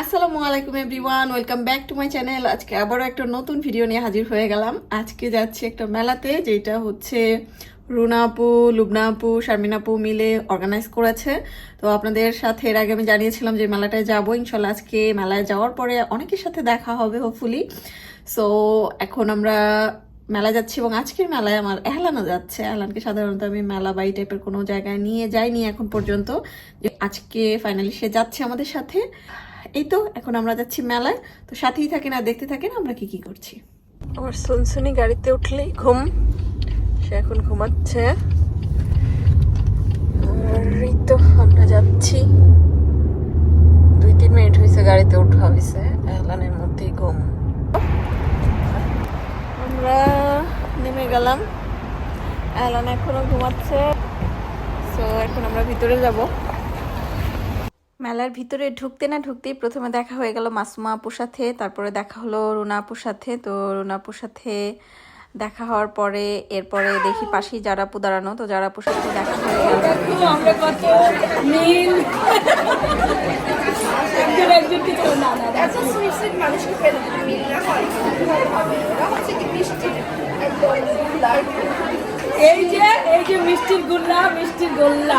আসসালামু আলাইকুম everyone, welcome back to my channel. আজকে আবারও একটা নতুন ভিডিও নিয়ে হাজির হয়ে গেলাম। আজকে যাচ্ছি একটা মেলাতে, যেটা হচ্ছে রুনা আপু, লুবনা আপু আপু মিলে অর্গানাইজ করেছে। তো আপনাদের সাথে এর আগে আমি জানিয়েছিলাম যে মেলাটায় যাব। ইনশাল্লাহ আজকে মেলায় যাওয়ার পরে অনেকের সাথে দেখা হবে হোপফুলি সো এখন আমরা মেলা যাচ্ছি এবং আজকের মেলায় আমার এহলানও যাচ্ছে। এহলানকে সাধারণত আমি মেলা বা এই টাইপের কোনো জায়গায় নিয়ে যাইনি এখন পর্যন্ত। আজকে ফাইনালি সে যাচ্ছে আমাদের সাথে। এই তো, এখন আমরা যাচ্ছি মেলায়। তো সাথেই থাকেন আর দেখতে থাকেন আমরা কি কি করছি। আমার সুনসুনি গাড়িতে উঠলেই ঘুম। সে এখন ঘুমাচ্ছে। তো আমরা যাচ্ছি। দুই তিন মিনিট হয়েছে গাড়িতে উঠা হয়েছে এলানের মধ্যেই ঘুম। আমরা নেমে গেলাম। এলান এখনও ঘুমাচ্ছে। সো এখন আমরা ভিতরে যাব। মেলার ভিতরে ঢুকতে না ঢুকতেই প্রথমে দেখা হয়ে গেল মাসুমা আপুর সাথে তারপরে দেখা হলো রুনা আপুর সাথে। তো রুনা আপুর সাথে দেখা হওয়ার পরে এরপরে দেখি পাশেই যারা আপু দাঁড়ানো তো যারা আপুর সাথে দেখা হয়ে গেল। এই যে এই যে মিষ্টির গুল্লা মিষ্টির গোল্লা।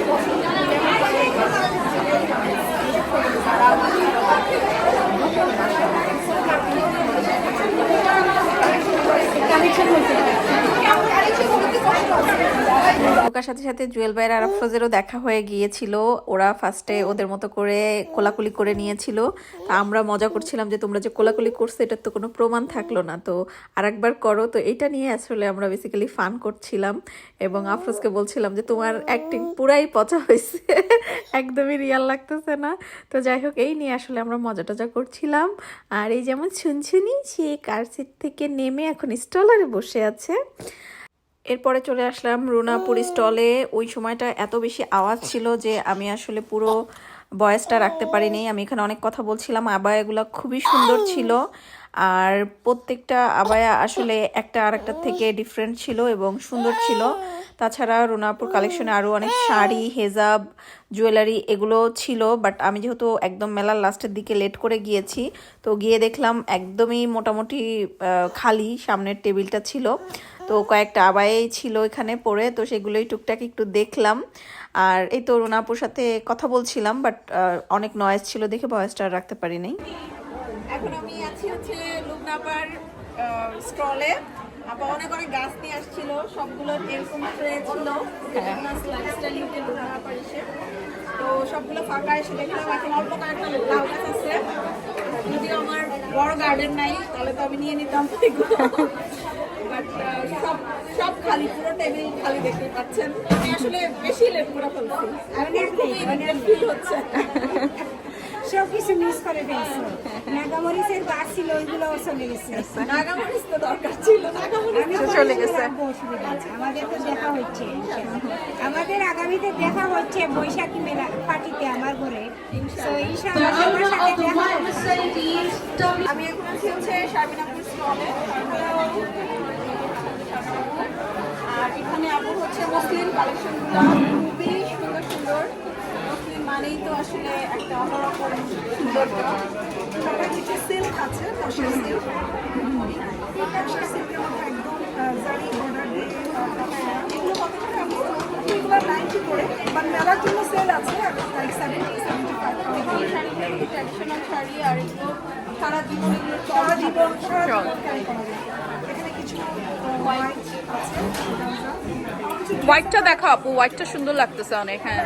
ঢোকার সাথে সাথে জুয়েল ভাইয়ের আর আফরোজেরও দেখা হয়ে গিয়েছিল। ওরা ফার্স্টে ওদের মতো করে কোলাকুলি করে নিয়েছিল। তা আমরা মজা করছিলাম যে তোমরা যে কোলাকুলি করছ, এটার তো কোনো প্রমাণ থাকল না। তো আর একবার করো। তো এটা নিয়ে আসলে আমরা বেসিক্যালি ফান করছিলাম এবং আফরোজকে বলছিলাম যে, তোমার অ্যাক্টিং পুরাই পচা হয়েছে একদমই রিয়াল লাগতেছে না। তো যাই হোক, এই নিয়ে আসলে আমরা মজা টজা করছিলাম। আর এই যেমন শুনছুনি সে কার সিট থেকে নেমে এখন স্টলারে বসে আছে। এরপরে চলে আসলাম রুনাপুর স্টলে। ওই সময়টা এত বেশি আওয়াজ ছিল যে আমি আসলে পুরো বয়েসটা রাখতে পারিনি। আমি এখানে অনেক কথা বলছিলাম আবায়াগুলো খুবই সুন্দর ছিল। আর প্রত্যেকটা আবায়া আসলে একটা আর একটার থেকে ডিফারেন্ট ছিল এবং সুন্দর ছিল। তাছাড়া রুনাপুর কালেকশনে আরও অনেক শাড়ি, হেজাব জুয়েলারি এগুলো ছিল বাট আমি যেহেতু একদম মেলার লাস্টের দিকে লেট করে গিয়েছি, তো গিয়ে দেখলাম একদমই মোটামুটি খালি সামনের টেবিলটা ছিল। তো কয়েকটা আবাই ছিল এখানে পড়ে, তো সেগুলোই টুকটাক একটু দেখলাম। আর এই তো রুনাপুর সাথে কথা বলছিলাম বাট অনেক নয়েজ ছিল দেখে ভয়েসটা রাখতে পারি নাই এখন আমি আছি হচ্ছে লুকনাপার স্টলে আপা অনেক অনেক গাছ নিয়ে আসছিল সবগুলো এরকম ট্রে ছিল লাইফস্টাইল ইউকে লুকনাপার এসে। তো সবগুলো ফাঁকা এসে দেখলাম এখন অল্প কয়েকটা লাউ গাছ আছে। যদিও আমার বড় গার্ডেন নাই তাহলে তো আমি নিয়ে নিতাম এগুলো। বাট সব সব খালি পুরো টেবিল খালি দেখতে পাচ্ছেন। আমি আসলে বেশি লেট করে ফেলছি। আমার খুবই ফিল হচ্ছে সব কিছু মিস করে ফেলছে। নাগামরিচের গাছ ছিল ওইগুলো চলে গেছে। নাগামরিচ তো দরকার ছিল নাগামরিচ চলে গেছে। অসুবিধা আমাদের তো দেখা হচ্ছে। আমাদের আগামীতে দেখা হচ্ছে বৈশাখী মেলা পার্টিতে আমার ঘরে। আমি এখন আছি হচ্ছে স্টলে। আর এখানে আপু হচ্ছে মুসলিম কালেকশনগুলো খুবই সুন্দর সুন্দর। মুসলিম মানেই তো আসলে একটা অন্যরকম সৌন্দর্য কিছু সিল্ক আছে মশলা সিল্ক মশলা সিল্কের মধ্যে একদম জারি border দিয়ে, এগুলো কত করে আপু? এগুলো 90 করে বাট মেলার জন্য সেল আছে লাইক 70 75 ট্র্যাডিশনাল শাড়ি আর এগুলো সারা জীবন সারা জীবন সারা জীবন carry করা যায়। এখানে কিছু হোয়াইট আছে হোয়াইটটা দেখা আপু হোয়াইটটা সুন্দর লাগতেছে অনেক হ্যাঁ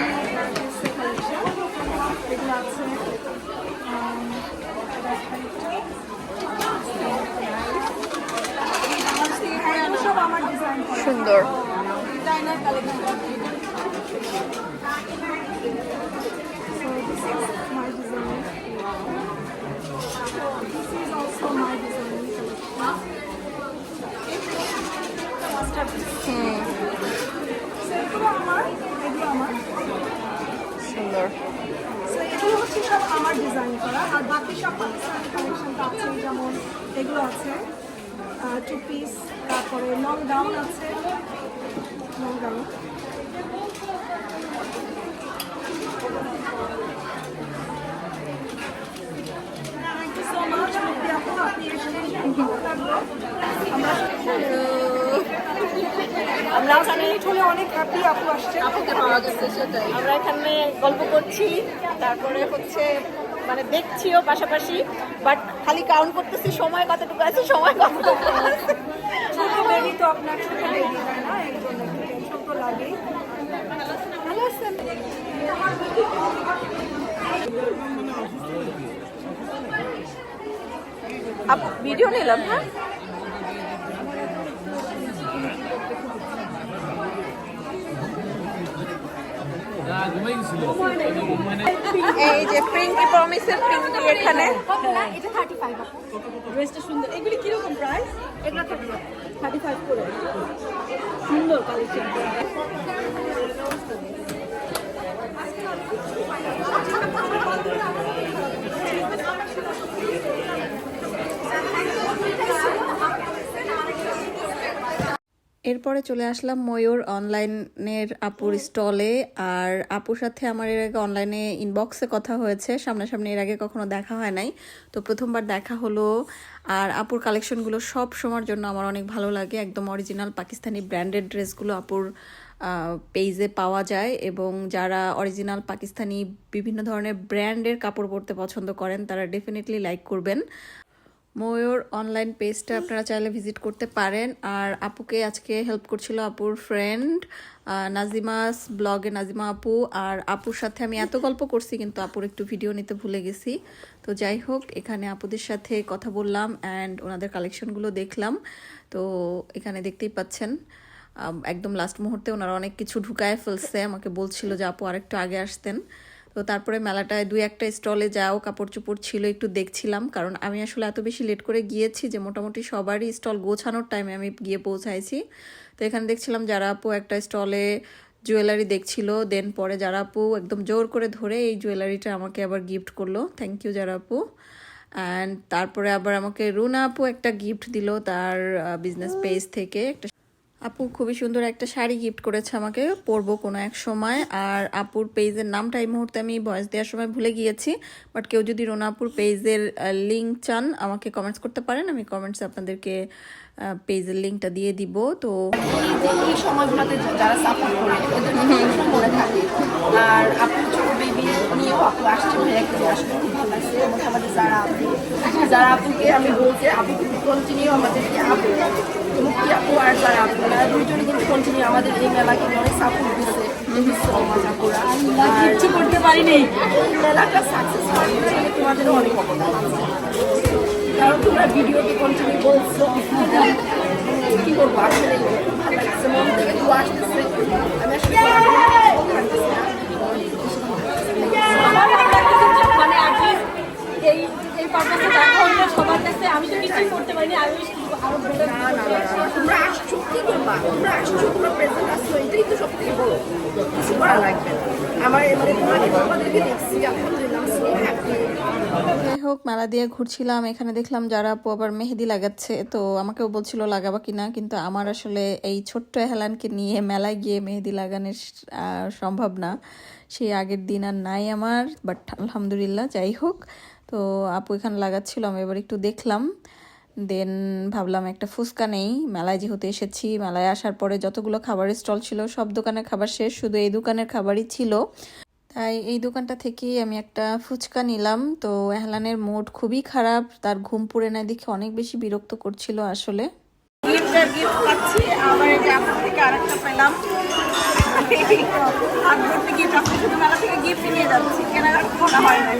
সব পাকিস্তানি কালেকশন আছে যেমন এগুলো আছে। টু পিস তারপরে লং গাউন আছে। লং গাউন আমরা আমরা আসলে অনেক হ্যাপি আপু আসছে। আপুকে পাওয়া গেছে সেটাই। আমরা এখানে গল্প করছি তারপরে হচ্ছে মানে দেখছিও পাশাপাশি বাট খালি কাউন্ট করতেছি সময় কতটুকু আছে সময় কতটুকু আছে। ছোট বেবি তো আপনার ছোট বেবি না? ছোট লাগে। ভালো আছেন? ভিডিও নিলাম হ্যাঁ? এই যে পিঙ্কি প্রমিসের পিঙ্কি এখানে। ড্রেসটা সুন্দর। এগুলি কীরকম প্রাইস এগুলো থার্টি ফাইভ করে। সুন্দর কালেকশন এরপরে চলে আসলাম ময়ূর অনলাইনের আপুর স্টলে। আর আপুর সাথে আমার এর আগে অনলাইনে ইনবক্সে কথা হয়েছে। সামনাসামনি এর আগে কখনো দেখা হয় নাই। তো প্রথমবার দেখা হলো। আর আপুর কালেকশনগুলো সব সময়ের জন্য আমার অনেক ভালো লাগে। একদম অরিজিনাল পাকিস্তানি ব্র্যান্ডেড ড্রেসগুলো আপুর পেজে পাওয়া যায়। এবং যারা অরিজিনাল পাকিস্তানি বিভিন্ন ধরনের ব্র্যান্ডের কাপড় পরতে পছন্দ করেন তারা ডেফিনেটলি লাইক করবেন। ময়ূর অনলাইন পেজটা আপনারা চাইলে ভিজিট করতে পারেন। আর আপুকে আজকে হেল্প করছিল আপুর ফ্রেন্ড নাজিমাস ব্লগে নাজিমা আপু। আর আপুর সাথে আমি এত গল্প করছি, কিন্তু আপুর একটু ভিডিও নিতে ভুলে গেছি। তো যাই হোক, এখানে আপুদের সাথে কথা বললাম অ্যান্ড ওনাদের কালেকশনগুলো দেখলাম। তো এখানে দেখতেই পাচ্ছেন একদম লাস্ট মুহূর্তে ওনারা অনেক কিছু ঢুকায় ফেলছে। আমাকে বলছিল যে আপু আরেকটু আগে আসতেন। তো তারপরে মেলাটায় দুই একটা স্টলে যাও কাপড় চোপড় ছিল, একটু দেখছিলাম। কারণ আমি আসলে এত বেশি লেট করে গিয়েছি যে মোটামুটি সবারই স্টল গোছানোর টাইমে আমি গিয়ে পৌঁছাইছি। তো এখানে দেখছিলাম যারা আপু একটা স্টলে জুয়েলারি দেখছিল দেন পরে যারা আপু একদম জোর করে ধরে এই জুয়েলারিটা আমাকে আবার গিফট করল। থ্যাংক ইউ যারা আপু। অ্যান্ড তারপরে আবার আমাকে রুনা আপু একটা গিফট দিল তার বিজনেস পেজ থেকে, একটা আপু খুবই সুন্দর একটা শাড়ি গিফট করেছে আমাকে, পরবো কোনো এক সময়। আর আপুর পেজের নামটা এই মুহূর্তে আমি ভয়েস দেওয়ার সময় ভুলে গিয়েছি বাট কেউ যদি রোনা আপুর পেজের লিঙ্ক চান, আমাকে কমেন্টস করতে পারেন। আমি কমেন্টসে আপনাদেরকে পেজের লিঙ্কটা দিয়ে দিব। তো সময়গুলোতে যারা সাপোর্ট করে আর আপনি আপু আসছে ভাইয়া খুব ভালো লাগছে মোটামুটি যারা আপু যারা আপুকে আমি বলছি আপু কন্টিনিউ আমাদেরকে আপু মুক্তি আপু আর যারা আপু ওনারা দুইজনই কিন্তু কন্টিনিউ আমাদের এই মেলাকে অনেক সাপোর্ট দিচ্ছে। কিচ্ছু করতে পারিনি মেলাটা সাকসেস হওয়ার পিছনে তোমাদেরও অনেক অবদান আছে। কারণ তোমরা ভিডিওতে কন্টিনিউ বলছো কি করব? আসলে ভালো লাগছে মন থেকে তো আসতেছে আমি আসলে বলতে পারতেছি না। আমার ভালো লাগতেছে যে মানে অ্যাটলিস্ট এই এই পারপাসে দেখা হলো সবার কাছে আমি তো কিছুই করতে পারিনি আমি আরও বেটার না, না, না, না, তোমরা আসছো কি করবা তোমরা আসছো তোমরা প্রেজেন্ট আসছো এটাই তো সব থেকে বড় কিছু করা লাগবে মানে হোক, মেলা দিয়ে ঘুরছিলাম, এখানে দেখলাম যারা আপু আবার মেহেদি লাগাচ্ছে, তো আমাকেও বলছিল লাগাবা কিনা, কিন্তু আমার আসলে এই ছোট্ট হেলানকে নিয়ে মেলায় গিয়ে মেহেদি লাগানোর সম্ভব না। সেই আগের দিন আর নাই আমার বাট আলহামদুলিল্লাহ, যাই হোক। তো আপু এখানে লাগাচ্ছিল, আমি এবার একটু দেখলাম। দেন ভাবলাম একটা ফুচকা নেই। মেলায় যেহেতু এসেছি, মেলায় আসার পরে যতগুলো খাবারের স্টল ছিল, সব দোকানের খাবার শেষ। শুধু এই দোকানের খাবারই ছিল। তাই এই দোকানটা থেকেই আমি একটা ফুচকা নিলাম। তো এহলানের মুড খুবই খারাপ। তার ঘুম পুড়ে না দেখে অনেক বেশি বিরক্ত করছিল আসলে। এই থেকে পেলাম। গিফট থেকে গিফট নিয়ে যাচ্ছি। কেনাকাটা হয় নাই।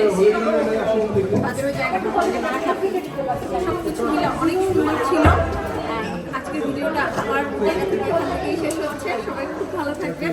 ওই জায়গাটা থেকে তারা happy সব কিছু মিলে অনেক সুন্দর ছিল আজকের ভিডিওটা আমার জায়গা শেষ হচ্ছে সবাই খুব ভালো থাকবেন।